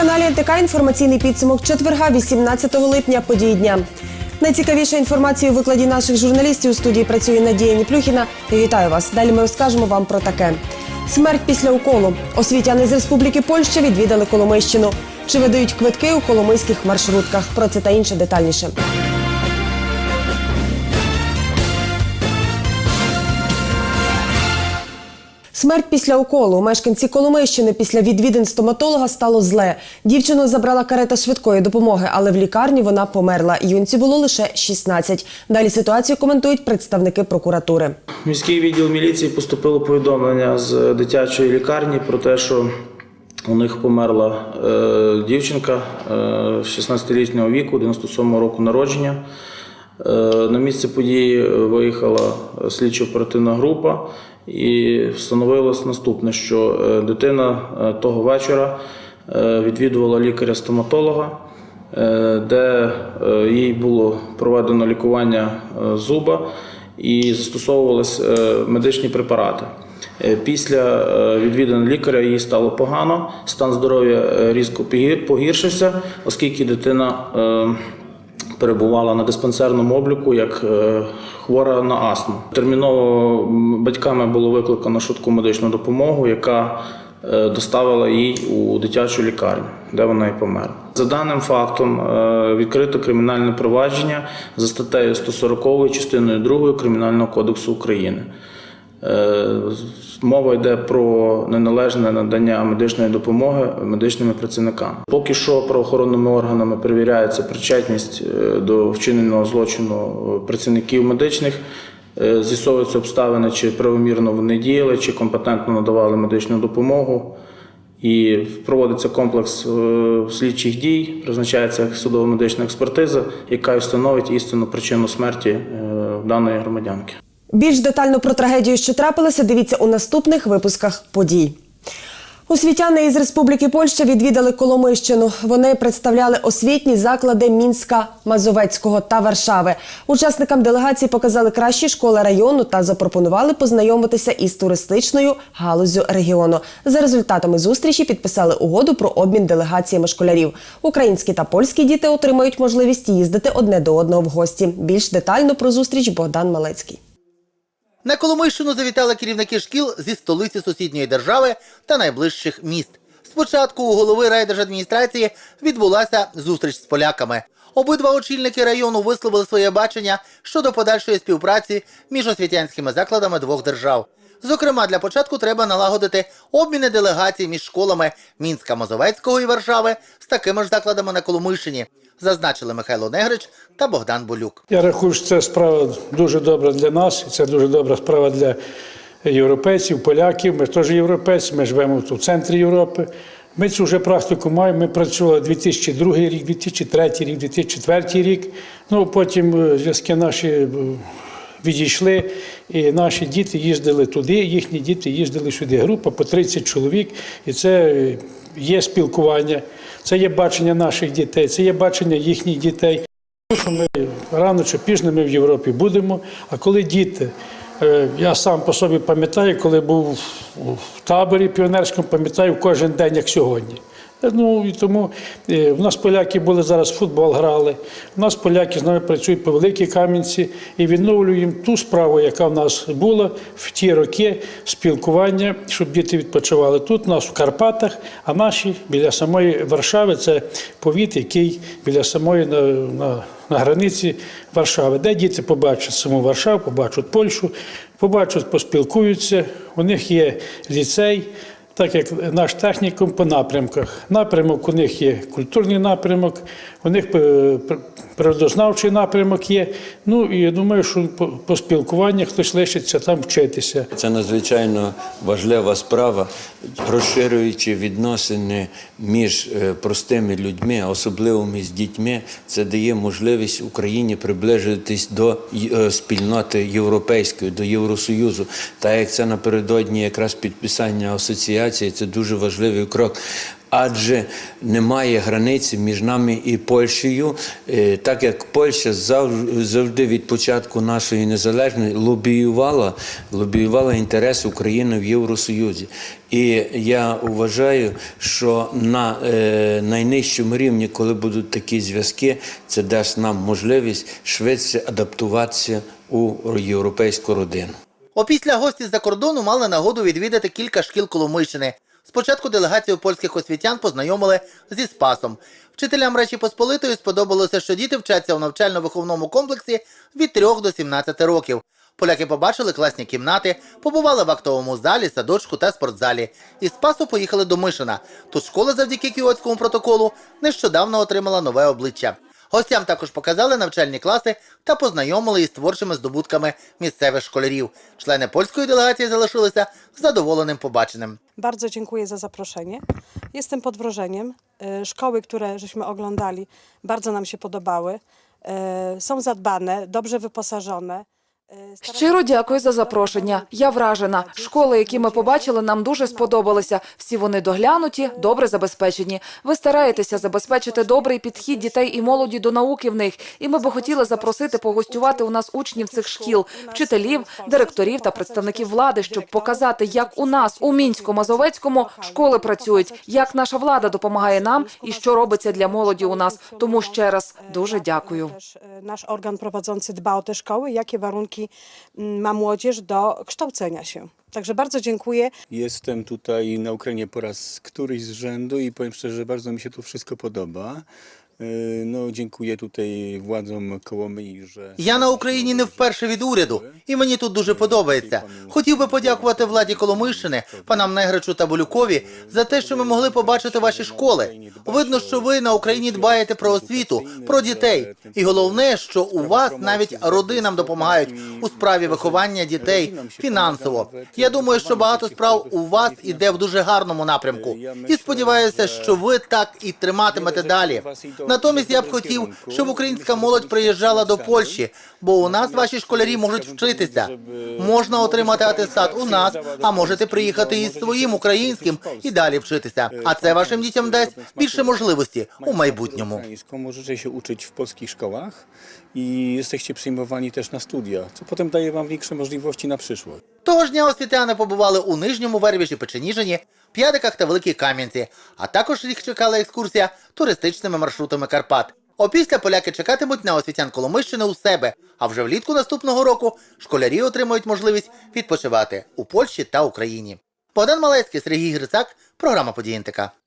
телеканалі НТК інформаційний підсумок четверга, 18 липня, події дня. Найцікавіша інформація у викладі наших журналістів у студії працює Надія Ніплюхіна. І Вітаю вас. Далі ми розкажемо вам про таке. Смерть після уколу. Освітяни з Республіки Польща відвідали Коломийщину. Чи видають квитки у коломийських маршрутках? Про це та інше детальніше. Смерть після уколу. Мешканці Коломийщини після відвідин стоматолога стало зле. Дівчину забрала карета швидкої допомоги, але в лікарні вона померла. Юнці було лише 16. Далі ситуацію коментують представники прокуратури. Міський відділ міліції поступило повідомлення з дитячої лікарні про те, що у них померла е, дівчинка е, 16-літнього віку, 97-го року народження. Е, на місце події виїхала слідчо-оперативна група і встановилось наступне, що е, дитина е, того вечора е, відвідувала лікаря-стоматолога, де їй було проведено лікування зуба і застосовувалися медичні препарати. Після відвідин лікаря їй стало погано, стан здоров'я різко погіршився, оскільки дитина перебувала на диспансерному обліку як е, хвора на астму. Терміново батьками було викликано швидку медичну допомогу, яка е, доставила їй у дитячу лікарню, де вона і померла. За даним фактом е, відкрито кримінальне провадження за статтею 140 частиною 2 Кримінального кодексу України. Е, Мова йде про неналежне надання медичної допомоги медичними працівниками. Поки що правоохоронними органами перевіряється причетність е, до вчиненого злочину е, працівників медичних. З'ясовуються обставини, чи правомірно вони діяли, чи компетентно надавали медичну допомогу. І проводиться комплекс слідчих дій, призначається судово-медична експертиза, яка встановить істинну причину смерті даної громадянки. Більш детально про трагедію, що трапилася, дивіться у наступних випусках подій. Освітяни із Республіки Польща відвідали Коломийщину. Вони представляли освітні заклади Мінська, Мазовецького та Варшави. Учасникам делегації показали кращі школи району та запропонували познайомитися із туристичною галузю регіону. За результатами зустрічі підписали угоду про обмін делегаціями школярів. Українські та польські діти отримають можливість їздити одне до одного в гості. Більш детально про зустріч Богдан Малецький. На Коломийщину завітали керівники шкіл зі столиці сусідньої держави та найближчих міст. Спочатку у голови райдержадміністрації відбулася зустріч з поляками. Обидва очільники району висловили своє бачення щодо подальшої співпраці між освітянськими закладами двох держав. Зокрема, для початку треба налагодити обміни делегацій між школами Мінська Мазовецького і Варшави з такими ж закладами на Коломийщині, зазначили Михайло Негрич та Богдан Болюк. Я рахую, що це справа дуже добра для нас, і це дуже добра справа для європейців, поляків. Ми теж європейці, ми живемо тут в центрі Європи. Ми цю вже практику маємо. Ми працювали 2002 рік, 2003 рік, 2004 рік. Ну потім е, зв'язки наші е, відійшли, і наші діти їздили туди, їхні діти їздили сюди. Група по 30 чоловік, і це є спілкування, це є бачення наших дітей, це є бачення їхніх дітей. Що ми рано чи пізно ми в Європі будемо. А коли діти, е, я сам по собі пам'ятаю, коли був в таборі піонерському, пам'ятаю кожен день, як сьогодні. Ну і тому е, в нас поляки були зараз футбол грали. У нас поляки з нами працюють по великій кам'янці і відновлюємо ту справу, яка в нас була в ті роки спілкування, щоб діти відпочивали тут, у нас в Карпатах, а наші біля самої Варшави це повіт, який біля самої на, на, на границі Варшави, де діти побачать саму Варшаву, побачать Польщу, побачать, поспілкуються. У них є ліцей так як наш технікум по напрямках. Напрямок у них є культурний напрямок, у них е, природознавчий напрямок є. Ну і я думаю, що по, спілкуванню хтось лишиться там вчитися. Це надзвичайно важлива справа, розширюючи відносини між е, простими людьми, особливо з дітьми. Це дає можливість Україні приближитись до е, спільноти європейської, до Євросоюзу. Та як це напередодні якраз підписання асоціації, це дуже важливий крок. Адже немає границі між нами і Польщею, е, так як Польща зав- завжди від початку нашої незалежності лобіювала, лобіювала інтерес України в Євросоюзі. І я вважаю, що на е, найнижчому рівні, коли будуть такі зв'язки, це дасть нам можливість швидше адаптуватися у європейську родину. Опісля гості з-за кордону мали нагоду відвідати кілька шкіл Коломийщини. Спочатку делегацію польських освітян познайомили зі Спасом. Вчителям Речі Посполитої сподобалося, що діти вчаться у навчально-виховному комплексі від 3 до 17 років. Поляки побачили класні кімнати, побували в актовому залі, садочку та спортзалі. Із Спасу поїхали до Мишина. Тут школа завдяки кіотському протоколу нещодавно отримала нове обличчя. Гостям також показали навчальні класи та познайомили із творчими здобутками місцевих школярів. Члени польської делегації залишилися zadowolonym побаченим. Bardzo dziękuję za zaproszenie. Jestem pod wrażeniem. E, Szkoły, które żeśmy oglądali, bardzo nam się podobały. E, Są zadbane, dobrze wyposażone. Staramy Щиро дякую за запрошення. Я вражена. Школи, які ми побачили, нам дуже сподобалися. Всі вони доглянуті, добре забезпечені. Ви стараєтеся забезпечити добрий підхід дітей і молоді до науки в них. І ми би хотіли запросити погостювати у нас учнів цих шкіл, вчителів, директорів та представників влади, щоб показати, як у нас у мінську-мазовецькому школи працюють, як наша влада допомагає нам і що робиться для молоді у нас. Тому ще раз дуже дякую. Nasz organ prowadzący dba o te szkoły, jakie mm, ma młodzież do kształcenia się. Także bardzo dziękuję. Jestem tutaj na Ukrainie po raz któryś z rzędu i powiem szczerze, że bardzo mi się tu wszystko podoba. No, dziękuję tutaj władzom Kołomyi, że... Я на Україні не вперше від уряду, і мені тут дуже подобається. Хотів би подякувати владі Коломийщини, панам Негричу та Болюкові за те, що ми могли побачити ваші школи. Видно, що ви на Україні дбаєте про освіту, про дітей. І головне, що у вас навіть родинам допомагають у справі виховання дітей фінансово. Я думаю, що багато справ у вас іде в дуже гарному напрямку. І сподіваюся, що ви так і триматимете далі. Натомість я б хотів, щоб українська молодь приїжджала до Польщі, бо у нас ваші школярі можуть вчитися. Можна отримати атестат у нас, а можете приїхати із своїм українським і далі вчитися. А це вашим дітям дасть більше можливості у майбутньому. Możecie się uczyć w polskich szkołach i jesteście przyjmowani też na studia, co potem daje wam większe możliwości na przyszłość. Того ж дня освітяни побували у Нижньому Вербіжі, Печеніжині, П'ядиках та Великій Кам'янці, а також їх чекала екскурсія туристичними маршрутами Карпат. Опісля поляки чекатимуть на освітян Коломищини у себе, а вже влітку наступного року школярі отримають можливість відпочивати у Польщі та Україні. Богдан Малецький, Сергій Грицак, програма «Події НТК».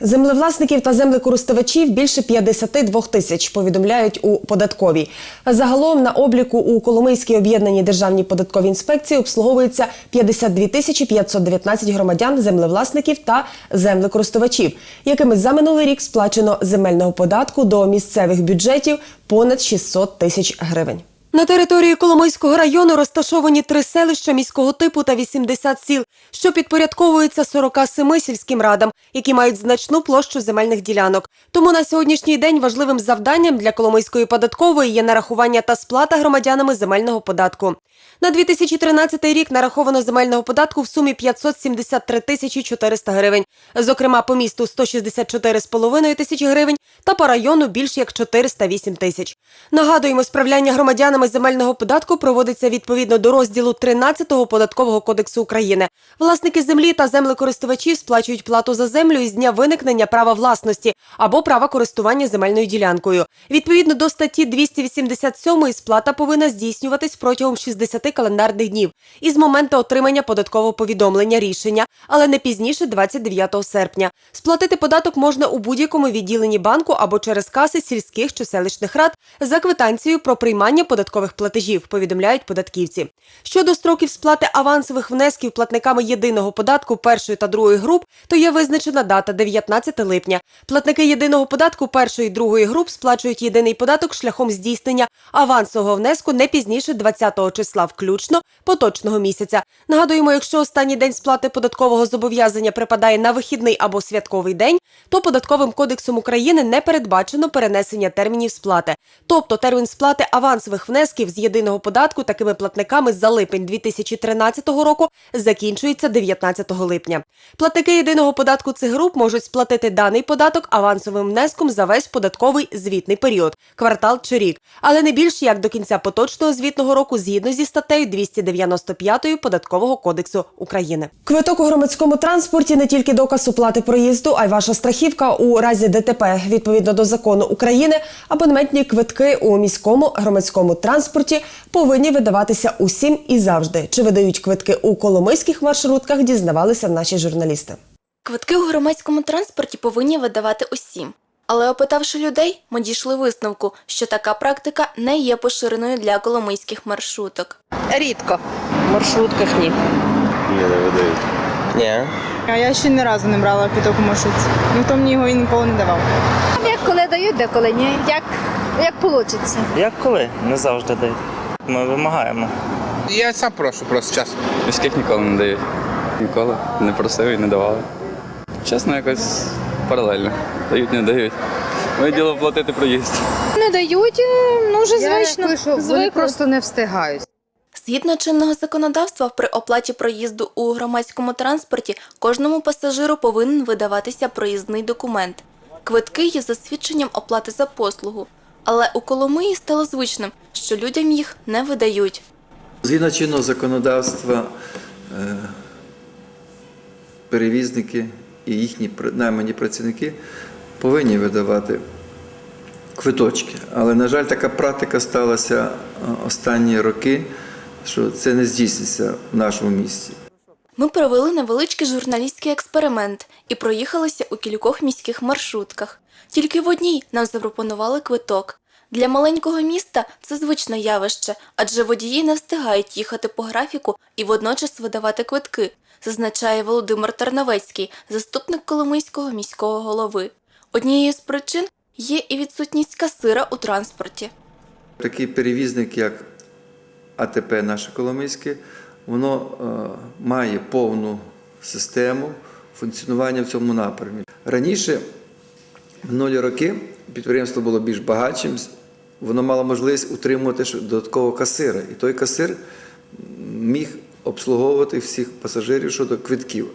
Землевласників та землекористувачів більше 52 тисяч, повідомляють у податковій. Загалом на обліку у Коломийській об'єднаній державній податковій інспекції обслуговується 52 тисячі 519 громадян, землевласників та землекористувачів, якими за минулий рік сплачено земельного податку до місцевих бюджетів понад 600 тисяч гривень. На території Коломийського району розташовані три селища міського типу та 80 сіл, що підпорядковуються 47 сільським радам, які мають значну площу земельних ділянок. Тому на сьогоднішній день важливим завданням для Коломийської податкової є нарахування та сплата громадянами земельного податку. На 2013 рік нараховано земельного податку в сумі 573 тисячі 400 гривень. Зокрема, по місту 164,5 тисячі гривень та по району більш як 408 тисяч. Нагадуємо, справляння громадянами земельного податку проводиться відповідно до розділу 13 податкового кодексу України. Власники землі та землекористувачі сплачують плату за землю із дня виникнення права власності або права користування земельною ділянкою. Відповідно до статті 287 сплата повинна здійснюватись протягом 60 календарних днів із моменту отримання податкового повідомлення рішення, але не пізніше 29 серпня. Сплатити податок можна у будь-якому відділенні банку або через каси сільських чи селищних рад за квитанцією про приймання податкових платежів, повідомляють податківці. Щодо строків сплати авансових внесків платниками єдиного податку першої та другої груп, то є визначена дата 19 липня. Платники єдиного податку першої і другої груп сплачують єдиний податок шляхом здійснення авансового внеску не пізніше 20-го числа включно поточного місяця. Нагадуємо, якщо останній день сплати податкового зобов'язання припадає на вихідний або святковий день, то податковим кодексом України не передбачено перенесення термінів сплати. Тобто термін сплати авансових внесків з єдиного податку такими платниками за липень 2013 року закінчується 19 липня. Платники єдиного податку цих груп можуть сплатити даний податок авансовим внеском за весь податковий звітний період, квартал чи рік, але не більш як до кінця поточного звітного року згідно зі статтею 295 податкового кодексу України. Квиток у громадському транспорті не тільки доказ оплати проїзду, а й ваша страхівка у разі ДТП. Відповідно до закону України, абонементні квитки у міському громадському транспорті повинні видаватися усім і завжди. Чи видають квитки у коломийських маршрутках? Дізнавалися наші журналісти. Квитки у громадському транспорті повинні видавати усім. Але опитавши людей, ми дійшли висновку, що така практика не є поширеною для коломийських маршруток. Рідко. В маршрутках ні. Ні. А я ще ні разу не брала квіток у маршрутці. Ніхто мені його і ніколи не давав. Як коли дають, де коли ні. Як, як вийде. Як коли? Не завжди дають. Ми вимагаємо. Я сам прошу просто час. Міських ніколи не дають. Ніколи не просив і не давали. Чесно, якось паралельно. Дають, не дають. Моє діло платити проїзд. Не дають, е, ну вже звично. Вони просто не встигають. Згідно чинного законодавства, при оплаті проїзду у громадському транспорті кожному пасажиру повинен видаватися проїзний документ. Квитки є засвідченням оплати за послугу. Але у Коломиї стало звичним, що людям їх не видають. Згідно чинного законодавства, е, перевізники і їхні наймані працівники повинні видавати квиточки. Але, на жаль, така практика сталася е, останні роки, що це не здійсниться в нашому місті. Ми провели невеличкий журналістський експеримент і проїхалися у кількох міських маршрутках. Тільки в одній нам запропонували квиток. Для маленького міста це звичне явище, адже водії не встигають їхати по графіку і водночас видавати квитки, зазначає Володимир Тарновецький, заступник Коломийського міського голови. Однією з причин є і відсутність касира у транспорті. Такий перевізник, як АТП наше Коломийське, воно е, має повну систему функціонування в цьому напрямі. Раніше, минулі роки, підприємство було більш багатшим, воно мало можливість утримувати додаткового касира. І той касир міг обслуговувати всіх пасажирів щодо квитків.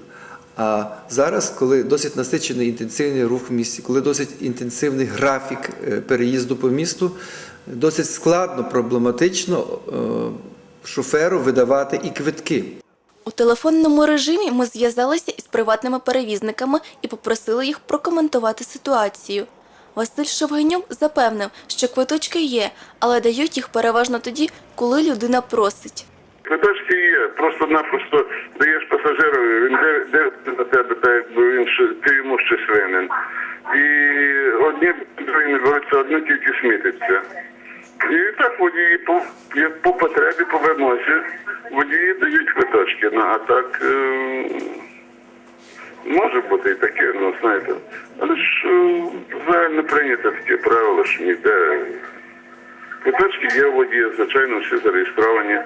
А зараз, коли досить насичений інтенсивний рух в місті, коли досить інтенсивний графік е, переїзду по місту, досить складно, проблематично е, шоферу видавати і квитки. У телефонному режимі ми зв'язалися із приватними перевізниками і попросили їх прокоментувати ситуацію. Василь Шовгенюк запевнив, що квиточки є, але дають їх переважно тоді, коли людина просить. Квиточки є, просто-напросто даєш пасажирові, він де- на тебе, так якби він ти йому щось винен. І одні не беруться, одне тільки смітиться. І так водії по, по потребі, по вимозі, водії дають квиточки. Ну, а так е, може бути і таке, ну знаєте. Але ж е, загально прийнято таке правило, що ніде Квиточки є у водія, звичайно, всі зареєстровані.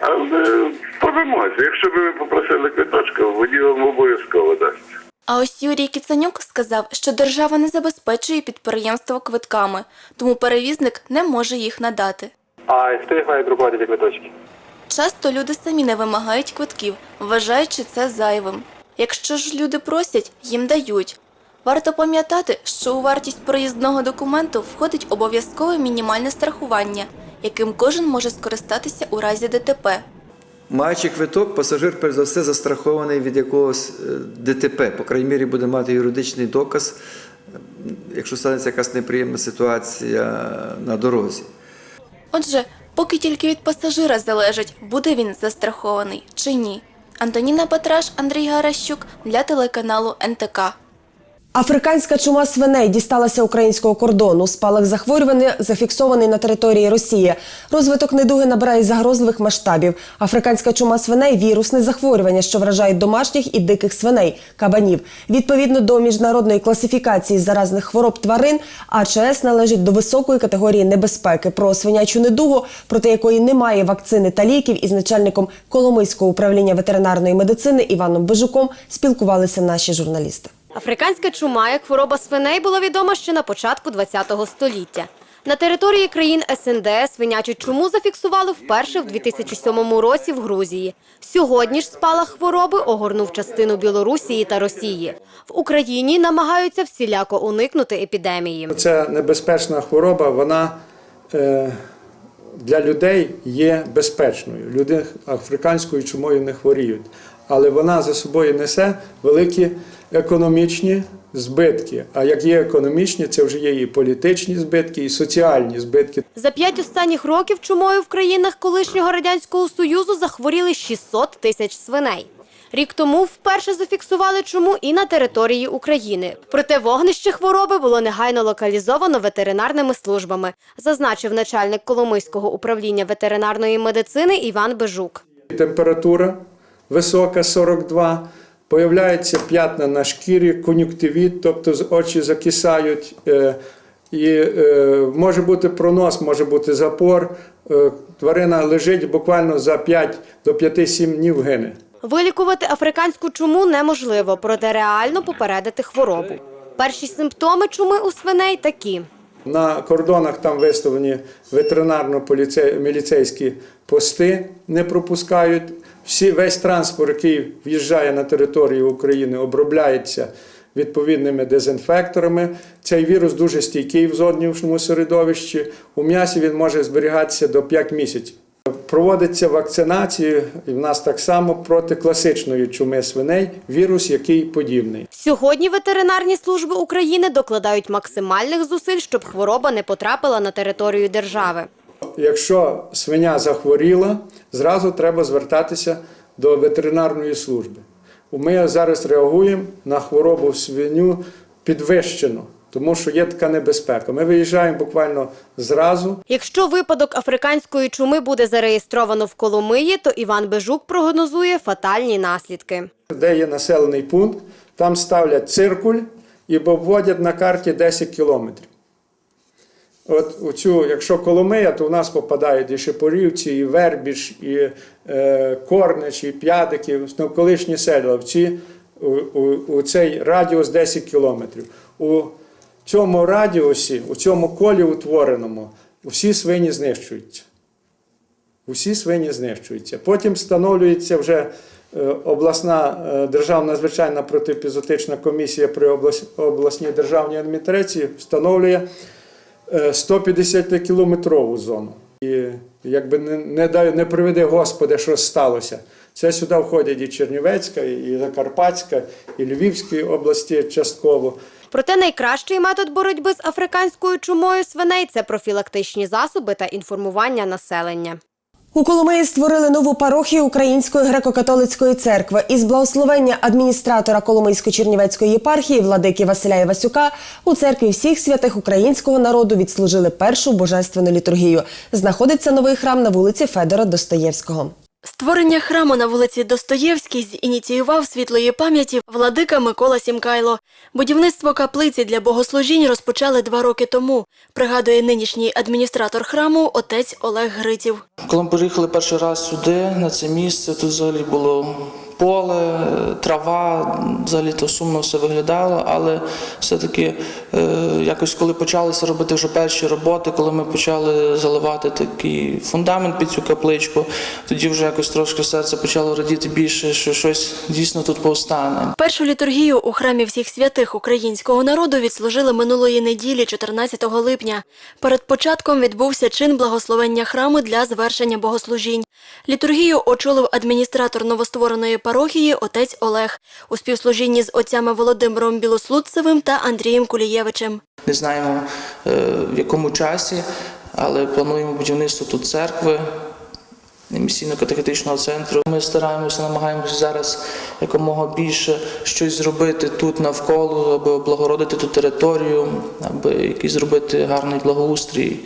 Але по вимозі, якщо б ви попросили квиточка, водій вам обов'язково дасть. А ось Юрій Кіцанюк сказав, що держава не забезпечує підприємство квитками, тому перевізник не може їх надати. А хто їх має друкувати ці квиточки? Часто люди самі не вимагають квитків, вважаючи це зайвим. Якщо ж люди просять, їм дають. Варто пам'ятати, що у вартість проїзного документу входить обов'язкове мінімальне страхування, яким кожен може скористатися у разі ДТП. Маючи квиток, пасажир, перш за все, застрахований від якогось е, ДТП. По крайній мірі буде мати юридичний доказ, якщо станеться якась неприємна ситуація на дорозі. Отже, поки тільки від пасажира залежить, буде він застрахований чи ні. Антоніна Петраш, Андрій Гаращук для телеканалу НТК. Африканська чума свиней дісталася українського кордону. Спалах захворювання зафіксований на території Росії. Розвиток недуги набирає загрозливих масштабів. Африканська чума свиней вірусне захворювання, що вражає домашніх і диких свиней кабанів. Відповідно до міжнародної класифікації заразних хвороб тварин, АЧС належить до високої категорії небезпеки. Про свинячу недугу, проти якої немає вакцини та ліків, із начальником Коломийського управління ветеринарної медицини Іваном Бежуком спілкувалися наші журналісти. Африканська чума як хвороба свиней була відома ще на початку ХХ століття. На території країн СНД свинячу чуму зафіксували вперше в 2007 році в Грузії. Сьогодні ж спалах хвороби огорнув частину Білорусії та Росії. В Україні намагаються всіляко уникнути епідемії. Ця небезпечна хвороба, вона е, для людей є безпечною. Люди африканською чумою не хворіють. Але вона за собою несе великі економічні збитки. А як є економічні, це вже є і політичні збитки, і соціальні збитки. За п'ять останніх років чумою в країнах колишнього радянського союзу захворіли 600 тисяч свиней. Рік тому вперше зафіксували чуму і на території України. Проте вогнище хвороби було негайно локалізовано ветеринарними службами, зазначив начальник Коломийського управління ветеринарної медицини Іван Бежук. Температура висока 42, появляються п'ятна на шкірі, кон'юктивіт, тобто очі закисають. е, І е, може бути пронос, може бути запор. Е, Тварина лежить буквально за 5 до 5-7 днів гине. Вилікувати африканську чуму неможливо, проте реально попередити хворобу. Перші симптоми чуми у свиней такі. На кордонах там виставлені ветеринарно-міліцейські пости, не пропускають. Всі, весь транспорт, який в'їжджає на територію України, обробляється відповідними дезінфекторами. Цей вірус дуже стійкий в зовнішньому середовищі. У м'ясі він може зберігатися до 5 місяців. Проводиться вакцинація, і в нас так само проти класичної чуми свиней, вірус, який подібний. Сьогодні ветеринарні служби України докладають максимальних зусиль, щоб хвороба не потрапила на територію держави. Якщо свиня захворіла, зразу треба звертатися до ветеринарної служби. Ми зараз реагуємо на хворобу свиню підвищено, тому що є така небезпека. Ми виїжджаємо буквально зразу. Якщо випадок африканської чуми буде зареєстровано в Коломиї, то Іван Бежук прогнозує фатальні наслідки. Де є населений пункт, там ставлять циркуль і обводять на карті 10 кілометрів. От у цю, якщо Коломия, то в нас попадають і Шепорівці, і Вербіж, і е, Корнич, і П'ядики, навколишні села. В ці, у, у, у цей радіус 10 кілометрів. У цьому радіусі, у цьому колі утвореному, всі свині знищуються. Усі свині знищуються. Потім встановлюється вже е, обласна е, державна надзвичайна протипізотична комісія при обласній державній адміністрації встановлює 150-кілометрову зону. І якби не, не, дай, не приведе Господи, що сталося. Це сюди входять і Чернівецька, і Закарпатська, і Львівські області частково. Проте найкращий метод боротьби з африканською чумою свиней це профілактичні засоби та інформування населення. У Коломиї створили нову парохію Української греко-католицької церкви. Із благословення адміністратора Коломийсько-Чернівецької єпархії владики Василя Івасюка у церкві всіх святих українського народу відслужили першу божественну літургію. Знаходиться новий храм на вулиці Федора Достоєвського. Створення храму на вулиці Достоєвській зініціював світлої пам'яті владика Микола Сімкайло. Будівництво каплиці для богослужінь розпочали два роки тому, пригадує нинішній адміністратор храму отець Олег Гриців. Коли ми приїхали перший раз сюди, на це місце, тут взагалі було поле, трава, взагалі то сумно все виглядало, але все-таки е, якось коли почалися робити вже перші роботи, коли ми почали заливати такий фундамент під цю капличку, тоді вже якось трошки серце почало радіти більше, що щось дійсно тут повстане. Першу літургію у храмі всіх святих українського народу відслужили минулої неділі, 14 липня. Перед початком відбувся чин благословення храму для звершення богослужінь. Літургію очолив адміністратор новоствореної парохії отець Олег у співслужінні з отцями Володимиром Білослудцевим та Андрієм Кулієвичем. Не знаємо е, в якому часі, але плануємо будівництво тут церкви. Місійно-катехетичного центру. Ми стараємося, намагаємося зараз якомога більше щось зробити тут навколо, аби облагородити ту територію, аби якийсь зробити гарний благоустрій.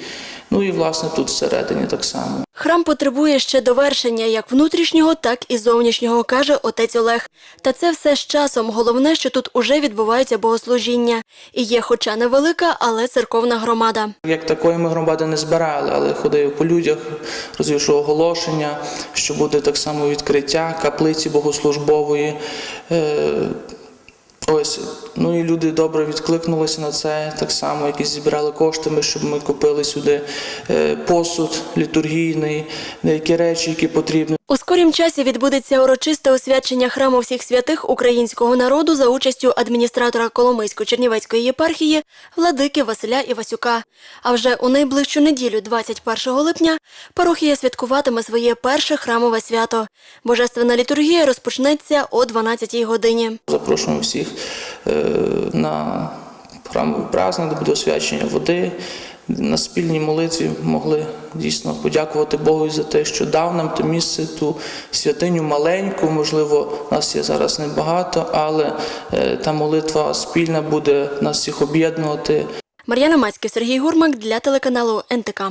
Ну і власне тут всередині так само. Храм потребує ще довершення як внутрішнього, так і зовнішнього, каже отець Олег. Та це все з часом. Головне, що тут уже відбувається богослужіння. І є, хоча невелика, але церковна громада. Як такої ми громади не збирали, але ходив по людях, розвішував оголошення, що буде так само відкриття каплиці богослужбової. Е, Ось, ну і люди добре відкликнулися на це, так само, якісь зібрали коштами, щоб ми купили сюди е, посуд літургійний, деякі речі, які потрібні. У скорім часі відбудеться урочисте освячення храму всіх святих українського народу за участю адміністратора Коломийсько-Чернівецької єпархії владики Василя Івасюка. А вже у найближчу неділю, 21 липня, парохія святкуватиме своє перше храмове свято. Божественна літургія розпочнеться о 12 годині. Запрошуємо всіх е, на храмовий праздник, де буде освячення води. На спільній молитві могли дійсно подякувати Богу за те, що дав нам те місце, ту святиню маленьку. Можливо, нас є зараз небагато, але е, та молитва спільна буде нас всіх об'єднувати. Мар'яна Мацьків, Сергій Гурмак для телеканалу НТК.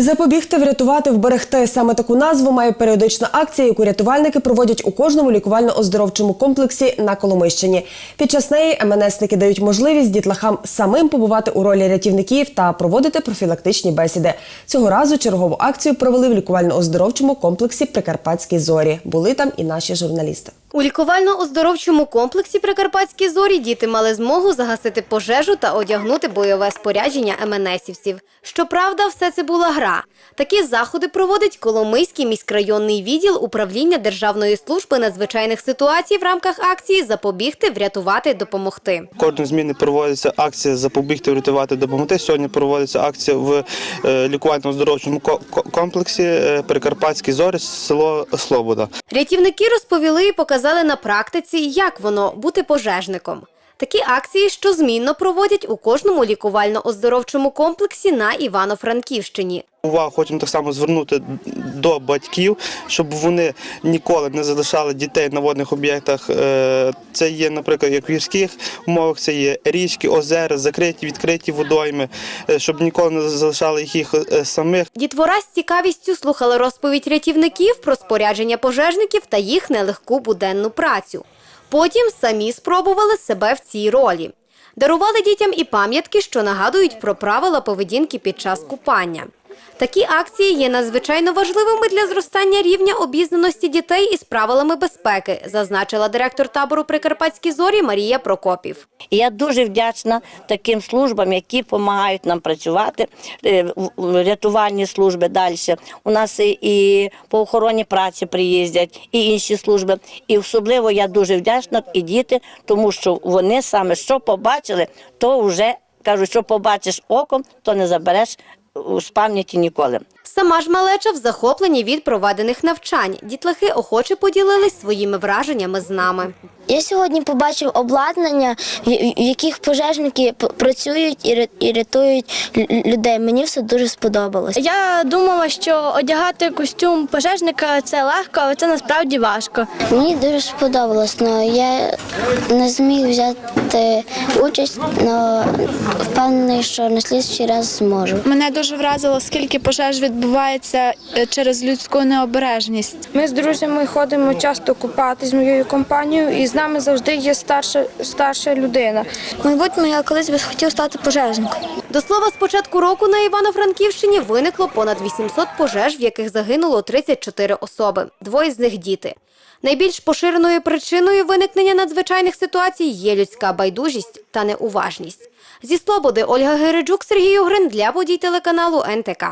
Запобігти, врятувати, вберегти саме таку назву має періодична акція, яку рятувальники проводять у кожному лікувально-оздоровчому комплексі на Коломищині. Під час неї МНСники дають можливість дітлахам самим побувати у ролі рятівників та проводити профілактичні бесіди. Цього разу чергову акцію провели в лікувально-оздоровчому комплексі Прикарпатські зорі. Були там і наші журналісти. У лікувально-оздоровчому комплексі Прикарпатські зорі діти мали змогу загасити пожежу та одягнути бойове спорядження МНСівців. Щоправда, все це була гра. Такі заходи проводить Коломийський міськрайонний відділ управління Державної служби надзвичайних ситуацій в рамках акції Запобігти, врятувати, допомогти. Кожної зміни проводиться акція запобігти, врятувати, допомогти. Сьогодні проводиться акція в е, лікувально-оздоровчому ко- ко- комплексі е, Прикарпатські зорі, село Слобода. Рятівники розповіли і показали на практиці, як воно бути пожежником. Такі акції щозмінно проводять у кожному лікувально-оздоровчому комплексі на Івано-Франківщині. Увагу хочемо так само звернути до батьків, щоб вони ніколи не залишали дітей на водних об'єктах. Е, Це є, наприклад, як в гірських умовах, це є річки, озера, закриті, відкриті водойми, е, щоб ніколи не залишали їх е, самих. Дітвора з цікавістю слухала розповідь рятівників про спорядження пожежників та їх нелегку буденну працю. Потім самі спробували себе в цій ролі. Дарували дітям і пам'ятки, що нагадують про правила поведінки під час купання. Такі акції є надзвичайно важливими для зростання рівня обізнаності дітей із правилами безпеки, зазначила директор табору Прикарпатські зорі Марія Прокопів. Я дуже вдячна таким службам, які допомагають нам працювати, е, рятувальні служби далі. У нас і по охороні праці приїздять, і інші служби. І особливо я дуже вдячна і діти, тому що вони саме що побачили, то вже кажуть, що побачиш оком, то не забереш е, з пам'яті ніколи. Сама ж малеча в захопленні від проведених навчань. Дітлахи охоче поділились своїми враженнями з нами. Я сьогодні побачив обладнання, в в яких пожежники працюють і рятують людей. Мені все дуже сподобалось. Я думала, що одягати костюм пожежника це легко, але це насправді важко. Мені дуже сподобалось, але я не зміг взяти участь, але впевнений, що на слідчий раз зможу. Мене дуже вразило, скільки пожеж відбувається е, через людську необережність. Ми з друзями ходимо часто купатись з моєю компанією, і з нами завжди є старша, старша людина. Мабуть, я колись би хотів стати пожежником. До слова, з початку року на Івано-Франківщині виникло понад 800 пожеж, в яких загинуло 34 особи. Двоє з них діти. Найбільш поширеною причиною виникнення надзвичайних ситуацій є людська байдужість та неуважність. Зі Слободи Ольга Гереджук, Сергій Огрин для подій телеканалу НТК.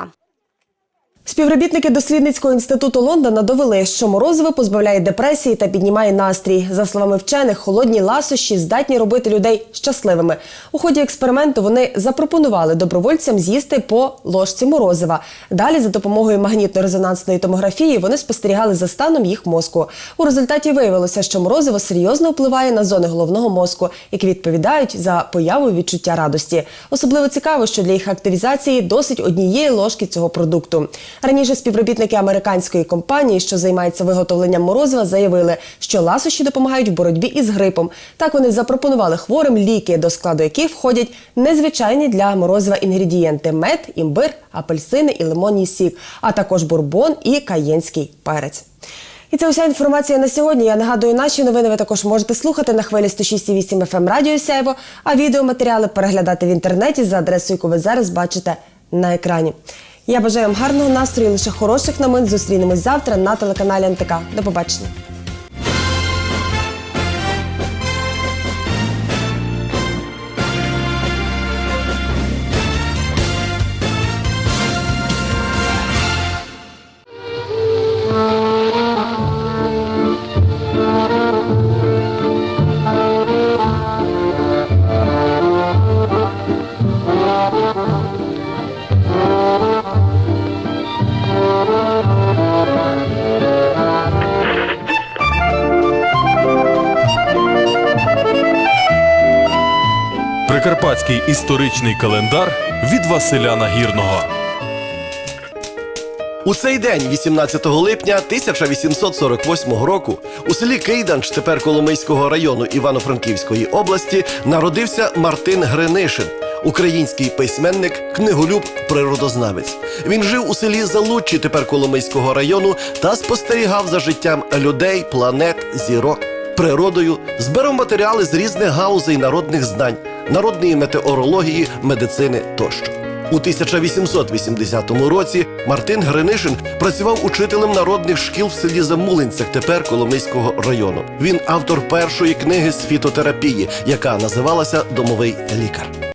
Співробітники дослідницького інституту Лондона довели, що морозиво позбавляє депресії та піднімає настрій. За словами вчених, холодні ласощі здатні робити людей щасливими. У ході експерименту вони запропонували добровольцям з'їсти по ложці морозива. Далі, за допомогою магнітно-резонансної томографії, вони спостерігали за станом їх мозку. У результаті виявилося, що морозиво серйозно впливає на зони головного мозку, які відповідають за появу відчуття радості. Особливо цікаво, що для їх активізації досить однієї ложки цього продукту. Раніше співробітники американської компанії, що займається виготовленням морозива, заявили, що ласощі допомагають в боротьбі із грипом. Так вони запропонували хворим ліки, до складу яких входять незвичайні для морозива інгредієнти: мед, імбир, апельсини і лимонний сік, а також бурбон і каєнський перець. І це уся інформація на сьогодні. Я нагадую, наші новини ви також можете слухати на хвилі 106,8 FM Радіо Сяйво, а відеоматеріали переглядати в інтернеті за адресою, яку ви зараз бачите на екрані. Я бажаю вам гарного настрою, лише хороших новин. Зустрінемось завтра на телеканалі НТК. До побачення. Прикарпатський історичний календар від Василя Нагірного. У цей день, 18 липня 1848 року, у селі Кейданч, тепер Коломийського району Івано-Франківської області, народився Мартин Гринишин, український письменник, книголюб, природознавець. Він жив у селі Залуччі, тепер Коломийського району, та спостерігав за життям людей, планет, зірок, природою, збирав матеріали з різних галузей народних знань, народної метеорології, медицини тощо. У 1880 році Мартин Гринишин працював учителем народних шкіл в селі Замулинцях, тепер Коломийського району. Він автор першої книги з фітотерапії, яка називалася Домовий лікар.